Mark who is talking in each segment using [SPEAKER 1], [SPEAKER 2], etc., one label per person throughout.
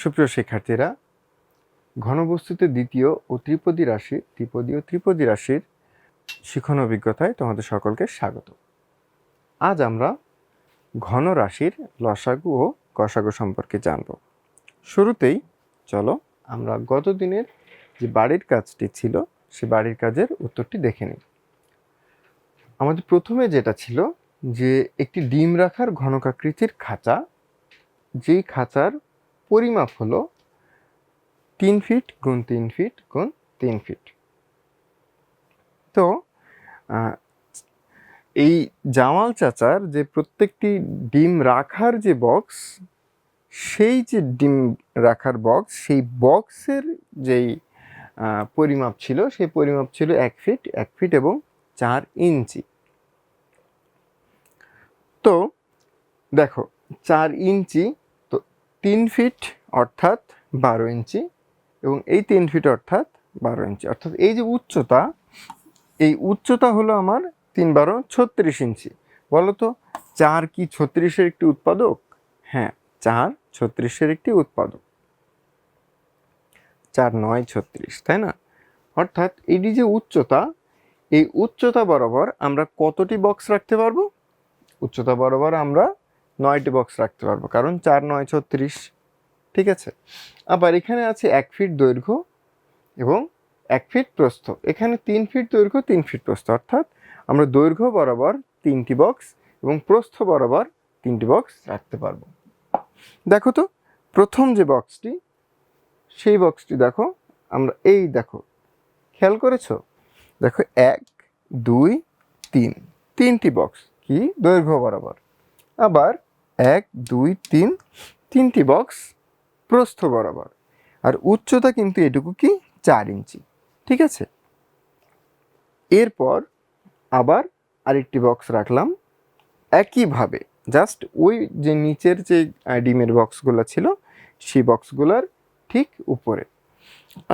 [SPEAKER 1] সুপ্রিয় শিক্ষার্থীরা ঘনবস্তুতে দ্বিতীয় ও ত্রিপদী রাশি ত্রিপদী ও ত্রিপদী রাশির শিখন অভিজ্ঞতায় তোমাদের সকলকে স্বাগত আজ আমরা ঘন রাশির লসাগু ও কসাগু সম্পর্কে জানব শুরুতেই চলো আমরা গত দিনের যে বাড়ির কাজটি ছিল সে বাড়ির কাজের উত্তরটি দেখে নিই আমাদের প্রথমে যেটা ছিল যে একটি ডিম রাখার ঘনকাকৃতির খাঁচা যেই খাঁচার পরিমাপ হলো তিন ফিট গুণ তিন ফিট গুণ তিন ফিট তো এই জামাল চাচার যে প্রত্যেকটি ডিম রাখার যে বক্স সেই যে ডিম রাখার বক্স সেই বক্সের যেই পরিমাপ ছিল সেই পরিমাপ ছিল এক ফিট এক ফিট এবং চার ইঞ্চি তো দেখো চার ইঞ্চি তিন ফিট অর্থাৎ বারো ইঞ্চি এবং এই তিন ফিট অর্থাৎ বারো ইঞ্চি অর্থাৎ এই যে উচ্চতা এই উচ্চতা হলো আমার তিন বারো ছত্রিশ ইঞ্চি বলতো চার কি ছত্রিশের একটি উৎপাদক হ্যাঁ চার ছত্রিশের একটি উৎপাদক চার নয় ছত্রিশ তাই না অর্থাৎ এটি যে উচ্চতা এই উচ্চতা বরাবর আমরা কতটি বক্স রাখতে পারবো উচ্চতা বরাবর আমরা নয়টি বক্স রাখতে পারবো কারণ চার নয় ছত্রিশ ঠিক আছে আবার এখানে আছে এক ফিট দৈর্ঘ্য এবং এক ফিট প্রস্থ এখানে তিন ফিট দৈর্ঘ্য তিন ফিট প্রস্থ অর্থাৎ আমরা দৈর্ঘ্য বরাবর তিনটি বক্স এবং প্রস্থ বরাবর তিনটি বক্স রাখতে পারবো দেখো তো প্রথম যে বক্সটি সেই বক্সটি দেখো আমরা এই দেখো খেয়াল করেছো দেখো এক দুই তিন তিনটি বক্স কি দৈর্ঘ্য বরাবর আবার এক দুই তিন তিনটি বক্স প্রস্থ বরাবর আর উচ্চতা কিন্তু এটুকু কি চার ইঞ্চি ঠিক আছে এরপর আবার আরেকটি বক্স রাখলাম একইভাবে জাস্ট ওই যে নিচের যে ডিমের বক্সগুলো ছিল সেই বক্সগুলোর ঠিক উপরে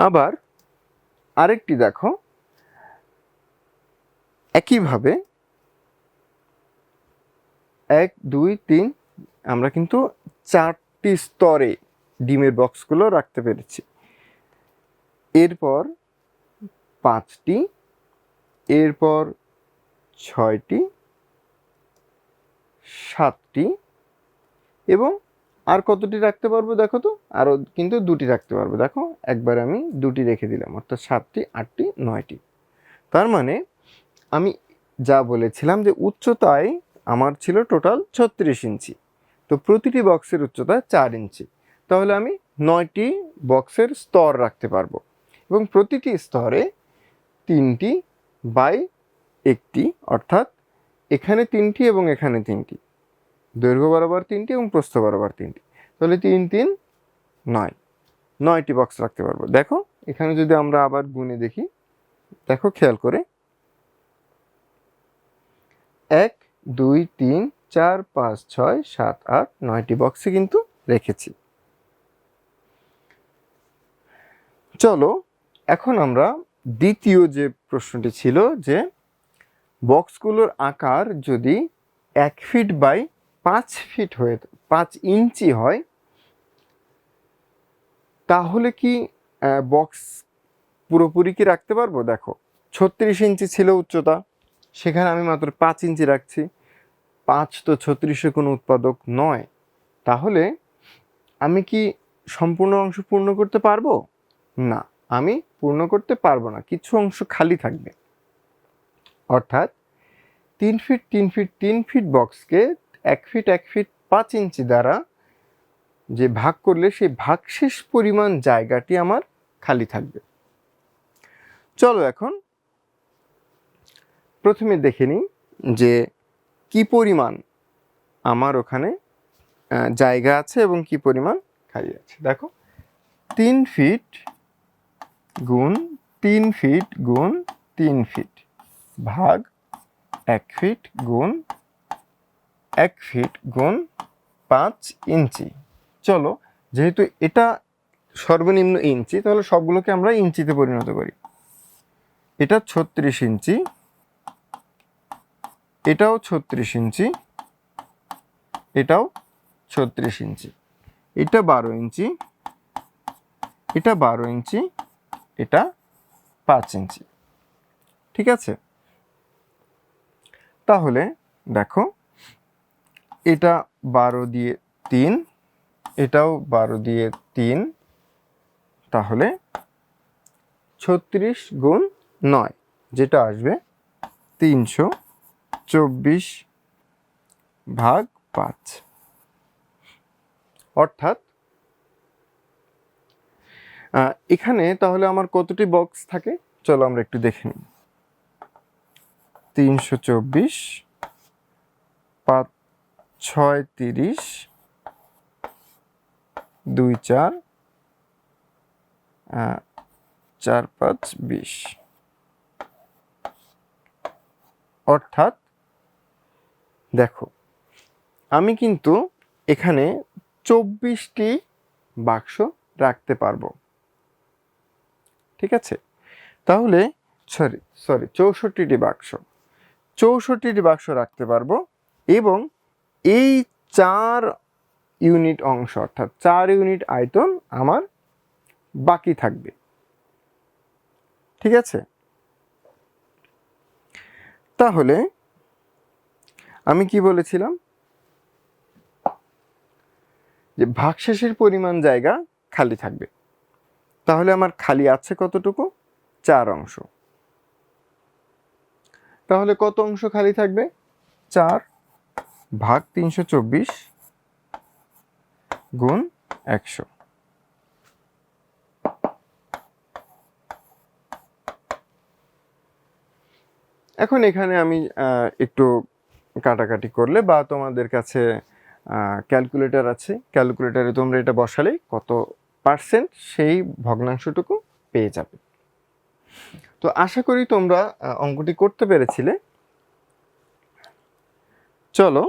[SPEAKER 1] আবার আরেকটি দেখো একইভাবে এক দুই তিন আমরা কিন্তু চারটি স্তরে ডিমের বক্সগুলো রাখতে পেরেছি এরপর পাঁচটি এরপর ছয়টি সাতটি এবং আর কতটি রাখতে পারবো দেখো তো আরও কিন্তু দুটি রাখতে পারবো দেখো একবার আমি দুটি রেখে দিলাম অর্থাৎ সাতটি আটটি নয়টি তার মানে আমি যা বলেছিলাম যে উচ্চতায় আমার ছিল টোটাল ছত্রিশ ইঞ্চি তো প্রতিটি বক্সের উচ্চতা চার ইঞ্চি তাহলে আমি নয়টি বক্সের স্তর রাখতে পারবো এবং প্রতিটি স্তরে তিনটি বাই একটি অর্থাৎ এখানে তিনটি এবং এখানে তিনটি দৈর্ঘ্য বরাবর তিনটি এবং প্রস্থ বরাবর তিনটি তাহলে তিন তিন নয় নয়টি বক্স রাখতে পারবো দেখো এখানে যদি আমরা আবার গুনে দেখি দেখো খেয়াল করে এক দুই তিন চার পাঁচ ছয় সাত আট নয়টি বক্সে কিন্তু রেখেছি চলো এখন আমরা দ্বিতীয় যে প্রশ্নটি ছিল যে বক্সগুলোর আকার যদি এক ফিট বাই পাঁচ ফিট হয়ে পাঁচ ইঞ্চি হয় তাহলে কি বক্স পুরোপুরি কি রাখতে পারবো দেখো ছত্রিশ ইঞ্চি ছিল উচ্চতা সেখানে আমি মাত্র পাঁচ ইঞ্চি রাখছি পাঁচ তো ছত্রিশে কোনো উৎপাদক নয় তাহলে আমি কি সম্পূর্ণ অংশ পূর্ণ করতে পারবো না আমি পূর্ণ করতে পারবো না কিছু অংশ খালি থাকবে অর্থাৎ তিন ফিট তিন ফিট তিন ফিট বক্সকে এক ফিট এক ফিট পাঁচ ইঞ্চি দ্বারা যে ভাগ করলে সেই ভাগশেষ পরিমাণ জায়গাটি আমার খালি থাকবে চলো এখন প্রথমে দেখে নিই যে কি পরিমাণ আমার ওখানে জায়গা আছে এবং কি পরিমাণ খালি আছে দেখো তিন ফিট গুণ তিন ফিট গুণ তিন ফিট ভাগ এক ফিট গুণ এক ফিট গুণ পাঁচ ইঞ্চি চলো যেহেতু এটা সর্বনিম্ন ইঞ্চি তাহলে সবগুলোকে আমরা ইঞ্চিতে পরিণত করি এটা ছত্রিশ ইঞ্চি এটাও ছত্রিশ ইঞ্চি এটাও ছত্রিশ ইঞ্চি এটা বারো ইঞ্চি এটা বারো ইঞ্চি এটা পাঁচ ইঞ্চি ঠিক আছে তাহলে দেখো এটা বারো দিয়ে তিন এটাও বারো দিয়ে তিন তাহলে ছত্রিশ গুণ নয় যেটা আসবে তিনশো চব্বিশ ভাগ পাঁচ অর্থাৎ এখানে তাহলে আমার কতটি বক্স থাকে চলো আমরা একটু দেখে নিই তিনশো চব্বিশ পাঁচ ছয় তিরিশ দুই চার চার পাঁচ বিশ অর্থাৎ দেখো আমি কিন্তু এখানে চব্বিশটি বাক্স রাখতে পারবো ঠিক আছে তাহলে সরি সরি চৌষট্টিটি বাক্স চৌষট্টিটি বাক্স রাখতে পারবো এবং এই চার ইউনিট অংশ অর্থাৎ চার ইউনিট আয়তন আমার বাকি থাকবে ঠিক আছে তাহলে আমি কি বলেছিলাম যে ভাগশেষের পরিমাণ জায়গা খালি থাকবে তাহলে আমার খালি আছে কতটুকু চার অংশ তাহলে কত অংশ খালি থাকবে চার ভাগ তিনশো চব্বিশ গুণ একশো এখন এখানে আমি একটু কাটাকাটি করলে বা তোমাদের কাছে ক্যালকুলেটর আছে ক্যালকুলেটারে তোমরা এটা বসালে কত পার্সেন্ট সেই ভগ্নাংশটুকু পেয়ে যাবে তো আশা করি তোমরা অঙ্কটি করতে পেরেছিলে চলো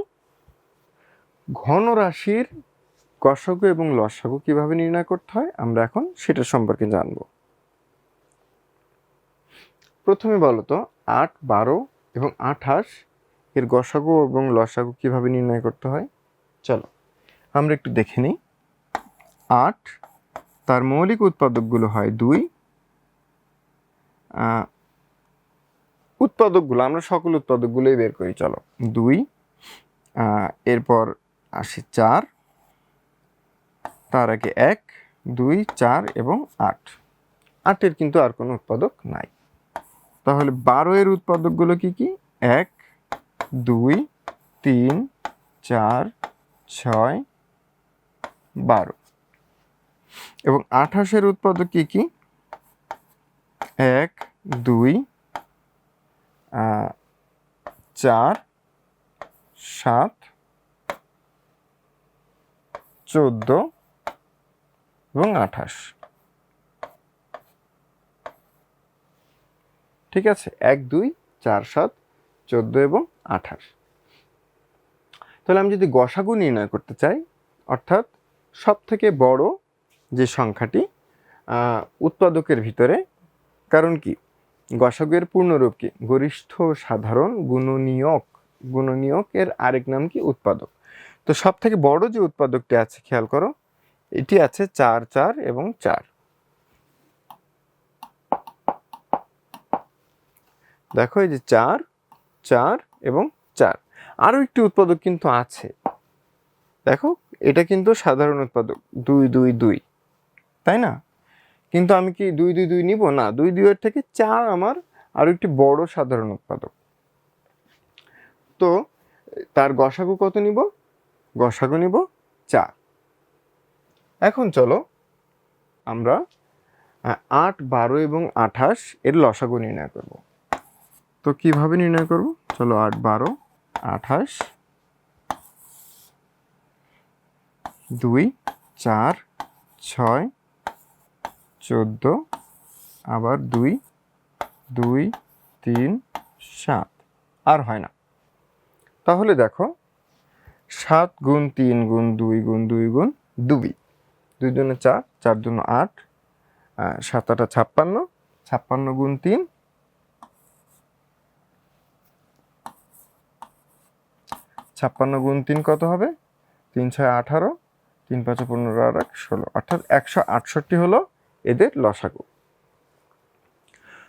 [SPEAKER 1] ঘন রাশির গসাগু এবং লসাগু কিভাবে নির্ণয় করতে হয় আমরা এখন সেটা সম্পর্কে জানব প্রথমে বলো তো আট বারো এবং আঠাশ এর গসাগু এবং লসাগু কিভাবে নির্ণয় করতে হয় চলো আমরা একটু দেখে নিই আট তার মৌলিক উৎপাদকগুলো হয় দুই উৎপাদকগুলো আমরা সকল উৎপাদকগুলোই বের করি চলো দুই এরপর আসি চার তার আগে এক দুই চার এবং আট আটের কিন্তু আর কোনো উৎপাদক নাই তাহলে বারো এর উৎপাদকগুলো কি কি এক দুই তিন চার ছয় বারো এবং আঠাশের উৎপাদক কী কী এক দুই চার সাত চোদ্দ এবং আঠাশ ঠিক আছে এক দুই চার সাত চোদ্দ এবং আঠাশ তাহলে আমি যদি গসাগু নির্ণয় করতে চাই অর্থাৎ সব থেকে বড় যে সংখ্যাটি উৎপাদকের ভিতরে কারণ কি গসাগুয়ের পূর্ণরূপ কি গরিষ্ঠ সাধারণ গুণনীয়ক গুণনীয়ক এর আরেক নাম কি উৎপাদক তো সব থেকে বড় যে উৎপাদকটি আছে খেয়াল করো এটি আছে চার চার এবং চার দেখো এই যে চার চার এবং চার আরও একটি উৎপাদক কিন্তু আছে দেখো এটা কিন্তু সাধারণ উৎপাদক দুই দুই দুই তাই না কিন্তু আমি কি দুই দুই দুই নিব না দুই দুইয়ের থেকে চার আমার আরও একটি বড় সাধারণ উৎপাদক তো তার গসাগু কত নিব গসাগু নিব চার এখন চলো আমরা আট বারো এবং আঠাশ এর লসাগু নির্ণয় করবো তো কীভাবে নির্ণয় করব চলো আট বারো আঠাশ দুই চার ছয় চোদ্দ আবার দুই দুই তিন সাত আর হয় না তাহলে দেখো সাত গুণ তিন গুণ দুই গুণ দুই গুণ দুই দুই জন্য চার চার জন্য আট সাত আটা ছাপ্পান্ন ছাপ্পান্ন গুণ তিন ছাপ্পান্ন গুণ তিন কত হবে তিন ছয় আঠারো তিন পাঁচ পনেরো আর এক ষোলো অর্থাৎ একশো আটষট্টি হলো এদের লসাগু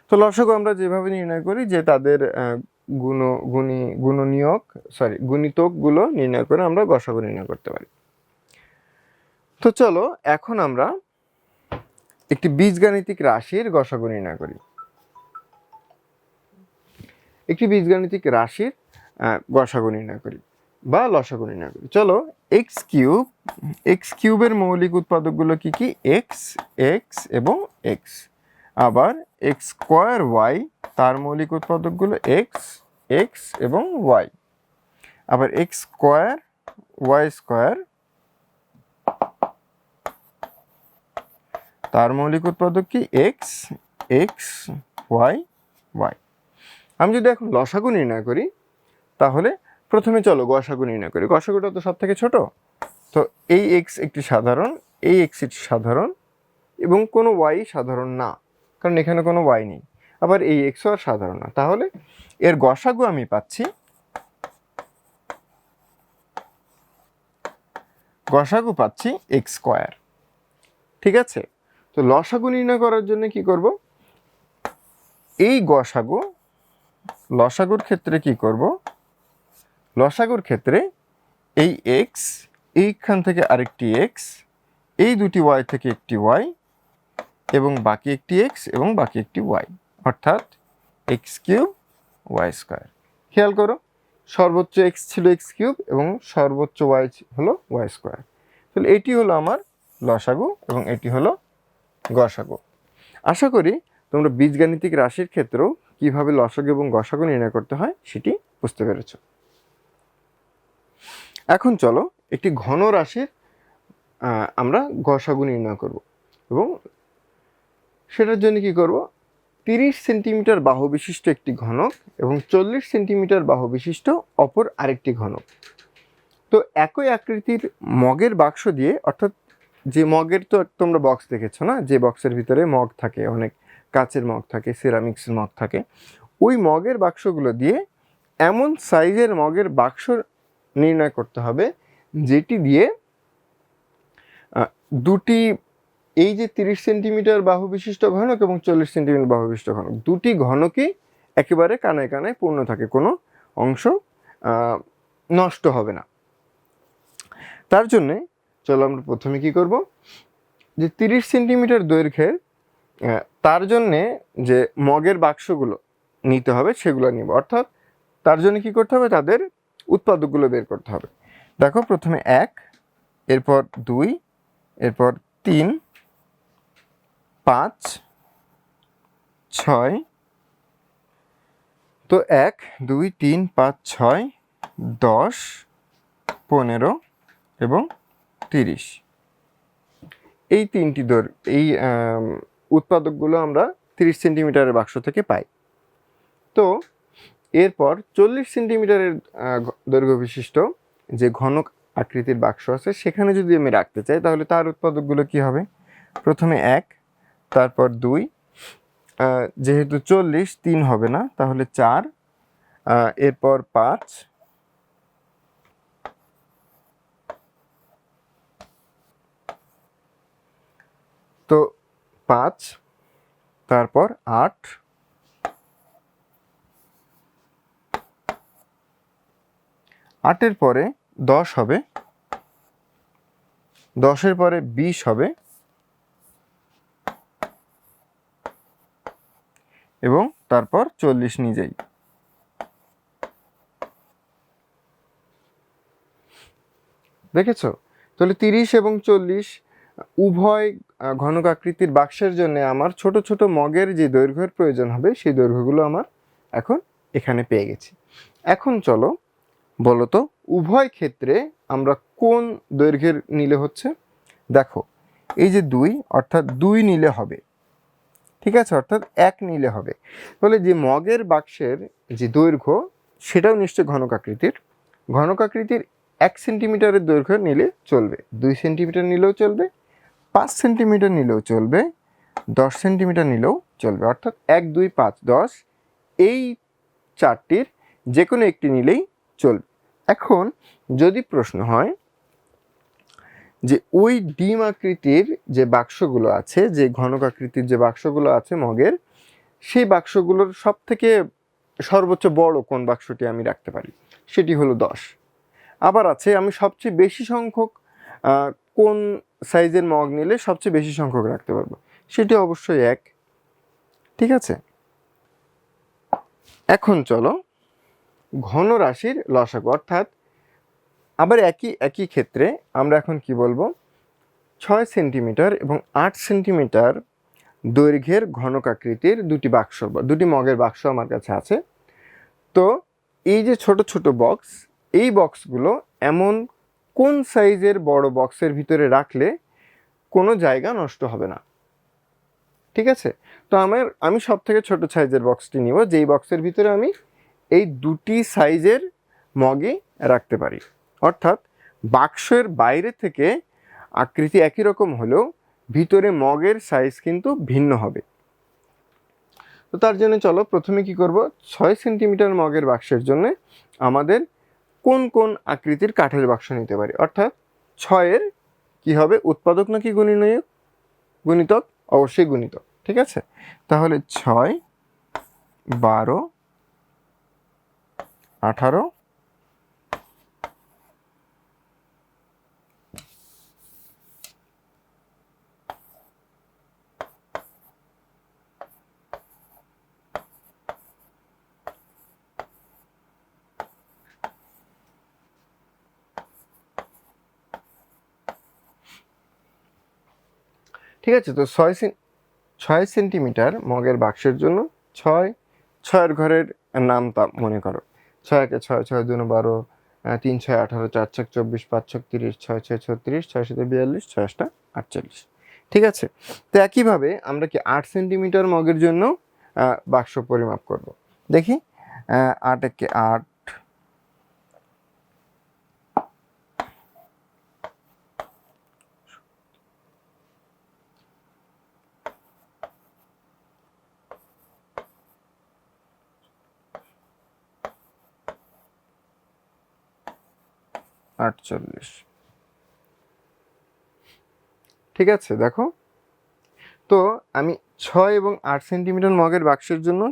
[SPEAKER 1] তো লসাগু আমরা যেভাবে নির্ণয় করি যে তাদের গুণ গুণী গুণনীয়ক সরি গুণিতকগুলো নির্ণয় করে আমরা গসাগু নির্ণয় করতে পারি তো চলো এখন আমরা একটি বীজগাণিতিক রাশির গসাগু নির্ণয় করি একটি বীজগাণিতিক রাশির গসাগু নির্ণয় করি বা লসাগু নির্ণয় করি চলো এক্স কিউব এক্স কিউবের মৌলিক উৎপাদকগুলো কি কি এক্স এক্স এবং এক্স আবার এক্স স্কোয়ার ওয়াই তার মৌলিক উৎপাদকগুলো এক্স এক্স এবং ওয়াই আবার এক্স স্কোয়ার ওয়াই স্কোয়ার তার মৌলিক উৎপাদক কি এক্স এক্স ওয়াই ওয়াই আমি যদি এখন লসাগু নির্ণয় করি তাহলে প্রথমে চলো গসাগু নির্ণয় করি গসাগুটা তো সব থেকে ছোট তো এই এক্স একটি সাধারণ এই এক্স একটি সাধারণ এবং কোনো ওয়াই সাধারণ না কারণ এখানে কোনো ওয়াই নেই আবার এই এক্সও আর সাধারণ না তাহলে এর গসাগু আমি পাচ্ছি গসাগু পাচ্ছি এক্স স্কোয়ার ঠিক আছে তো লসাগু নির্ণয় করার জন্য কি করব এই গসাগু লসাগুর ক্ষেত্রে কি করব লসাগুর ক্ষেত্রে এই এক্স এইখান থেকে আরেকটি এক্স এই দুটি ওয়াই থেকে একটি ওয়াই এবং বাকি একটি এক্স এবং বাকি একটি ওয়াই অর্থাৎ এক্স কিউব ওয়াই স্কোয়ার খেয়াল করো সর্বোচ্চ এক্স ছিল এক্স কিউব এবং সর্বোচ্চ ওয়াই হলো ওয়াই স্কোয়ার তাহলে এটি হলো আমার লসাগু এবং এটি হলো গসাগু আশা করি তোমরা বীজগাণিতিক রাশির ক্ষেত্রেও কীভাবে লসাগু এবং গসাগু নির্ণয় করতে হয় সেটি বুঝতে পেরেছো এখন চলো একটি ঘন রাশির আমরা গসাগু নির্ণয় করব এবং সেটার জন্য কি করব তিরিশ সেন্টিমিটার বাহু বিশিষ্ট একটি ঘনক এবং চল্লিশ সেন্টিমিটার বাহু বিশিষ্ট অপর আরেকটি ঘনক তো একই আকৃতির মগের বাক্স দিয়ে অর্থাৎ যে মগের তো তোমরা বক্স দেখেছো না যে বক্সের ভিতরে মগ থাকে অনেক কাচের মগ থাকে সেরামিক্সের মগ থাকে ওই মগের বাক্সগুলো দিয়ে এমন সাইজের মগের বাক্সর নির্ণয় করতে হবে যেটি দিয়ে দুটি এই যে তিরিশ সেন্টিমিটার বাহু বিশিষ্ট ঘনক এবং চল্লিশ সেন্টিমিটার বাহু বিশিষ্ট ঘনক দুটি ঘনকই একেবারে কানায় কানায় পূর্ণ থাকে কোনো অংশ নষ্ট হবে না তার জন্যে চলো আমরা প্রথমে কি করব যে তিরিশ সেন্টিমিটার দৈর্ঘ্যের তার জন্যে যে মগের বাক্সগুলো নিতে হবে সেগুলো নিব অর্থাৎ তার জন্য কি করতে হবে তাদের উৎপাদকগুলো বের করতে হবে দেখো প্রথমে এক এরপর দুই এরপর তিন পাঁচ ছয় তো এক দুই তিন পাঁচ ছয় দশ পনেরো এবং তিরিশ এই তিনটি দর এই উৎপাদকগুলো আমরা তিরিশ সেন্টিমিটারের বাক্স থেকে পাই তো এরপর চল্লিশ সেন্টিমিটারের দৈর্ঘ্য বিশিষ্ট যে ঘনক আকৃতির বাক্স আছে সেখানে যদি আমি রাখতে চাই তাহলে তার উৎপাদকগুলো কি হবে প্রথমে এক তারপর দুই যেহেতু চল্লিশ তিন হবে না তাহলে চার এরপর পাঁচ তো পাঁচ তারপর আট আটের পরে দশ হবে দশের পরে বিশ হবে এবং তারপর চল্লিশ নিজেই দেখেছ তাহলে তিরিশ এবং চল্লিশ উভয় ঘনক আকৃতির বাক্সের জন্য আমার ছোট ছোট মগের যে দৈর্ঘ্যের প্রয়োজন হবে সেই দৈর্ঘ্যগুলো আমার এখন এখানে পেয়ে গেছি এখন চলো বলতো উভয় ক্ষেত্রে আমরা কোন দৈর্ঘ্যের নিলে হচ্ছে দেখো এই যে দুই অর্থাৎ দুই নিলে হবে ঠিক আছে অর্থাৎ এক নিলে হবে তাহলে যে মগের বাক্সের যে দৈর্ঘ্য সেটাও নিশ্চয় ঘনকাকৃতির ঘনকাকৃতির এক সেন্টিমিটারের দৈর্ঘ্য নিলে চলবে দুই সেন্টিমিটার নিলেও চলবে পাঁচ সেন্টিমিটার নিলেও চলবে দশ সেন্টিমিটার নিলেও চলবে অর্থাৎ এক দুই পাঁচ দশ এই চারটির যে কোনো একটি নিলেই চলবে এখন যদি প্রশ্ন হয় যে ওই ডিম আকৃতির যে বাক্সগুলো আছে যে ঘনক আকৃতির যে বাক্সগুলো আছে মগের সেই বাক্সগুলোর সব থেকে সর্বোচ্চ বড় কোন বাক্সটি আমি রাখতে পারি সেটি হলো দশ আবার আছে আমি সবচেয়ে বেশি সংখ্যক কোন সাইজের মগ নিলে সবচেয়ে বেশি সংখ্যক রাখতে পারবো সেটি অবশ্যই এক ঠিক আছে এখন চলো ঘন রাশির লসাগু অর্থাৎ আবার একই একই ক্ষেত্রে আমরা এখন কি বলবো ছয় সেন্টিমিটার এবং আট সেন্টিমিটার দৈর্ঘ্যের ঘনকাকৃতির দুটি বাক্স দুটি মগের বাক্স আমার কাছে আছে তো এই যে ছোট ছোট বক্স এই বক্সগুলো এমন কোন সাইজের বড় বক্সের ভিতরে রাখলে কোনো জায়গা নষ্ট হবে না ঠিক আছে তো আমার আমি সব থেকে ছোটো সাইজের বক্সটি নিব যেই বক্সের ভিতরে আমি এই দুটি সাইজের মগই রাখতে পারি অর্থাৎ বাক্সের বাইরে থেকে আকৃতি একই রকম হলেও ভিতরে মগের সাইজ কিন্তু ভিন্ন হবে তো তার জন্য চলো প্রথমে কি করব ছয় সেন্টিমিটার মগের বাক্সের জন্য আমাদের কোন কোন আকৃতির কাঠের বাক্স নিতে পারি অর্থাৎ ছয়ের কি হবে উৎপাদক নাকি গুণিনয়ক গুণিতক অবশ্যই গুণিতক ঠিক আছে তাহলে ছয় বারো আঠারো ঠিক আছে তো ছয় ছয় সেন্টিমিটার মগের বাক্সের জন্য ছয় ছয়ের ঘরের নাম তা মনে করো ছয় একে ছয় ছয় দুনো বারো তিন ছয় আঠারো চার ছয় চব্বিশ পাঁচ ছক তিরিশ ছয় ছয় ছত্রিশ ছয় সাথে বিয়াল্লিশ ছয় আটটা আটচল্লিশ ঠিক আছে তো একইভাবে আমরা কি আট সেন্টিমিটার মগের জন্য বাক্স পরিমাপ করব দেখি আট একে আট আটচল্লিশ ঠিক আছে দেখো তো আমি ছয় এবং আট সেন্টিমিটার মগের বাক্সের জন্য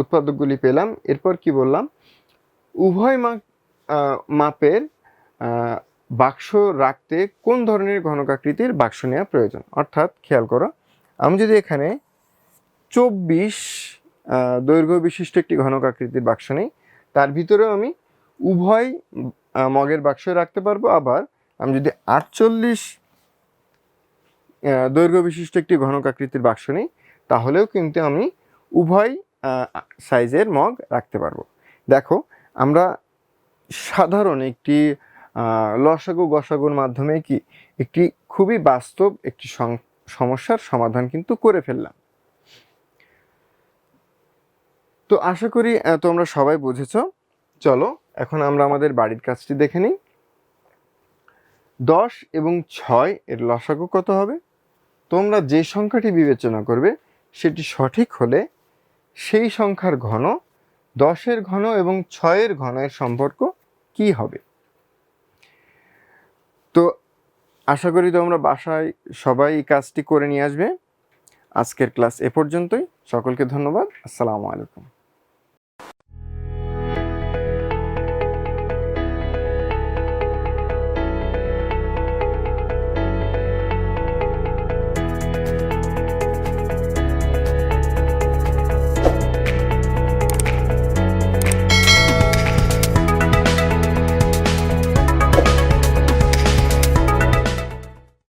[SPEAKER 1] উৎপাদকগুলি পেলাম এরপর কি বললাম উভয় মাপের বাক্স রাখতে কোন ধরনের ঘনকাকৃতির বাক্স নেওয়া প্রয়োজন অর্থাৎ খেয়াল করো আমি যদি এখানে চব্বিশ দৈর্ঘ্য বিশিষ্ট একটি ঘনকাকৃতির বাক্স নেই তার ভিতরেও আমি উভয় মগের বাক্সে রাখতে পারবো আবার আমি যদি আটচল্লিশ দৈর্ঘ্য বিশিষ্ট একটি ঘনক আকৃতির বাক্স নিই তাহলেও কিন্তু আমি উভয় সাইজের মগ রাখতে পারবো দেখো আমরা সাধারণ একটি লসাগু গসাগুর মাধ্যমে কি একটি খুবই বাস্তব একটি সমস্যার সমাধান কিন্তু করে ফেললাম তো আশা করি তোমরা সবাই বুঝেছো চলো এখন আমরা আমাদের বাড়ির কাজটি দেখে নিই দশ এবং ছয় এর লসাগু কত হবে তোমরা যে সংখ্যাটি বিবেচনা করবে সেটি সঠিক হলে সেই সংখ্যার ঘন দশের ঘন এবং ছয়ের ঘনের সম্পর্ক কি হবে তো আশা করি তোমরা বাসায় সবাই এই কাজটি করে নিয়ে আসবে আজকের ক্লাস এ পর্যন্তই সকলকে ধন্যবাদ আসসালামু আলাইকুম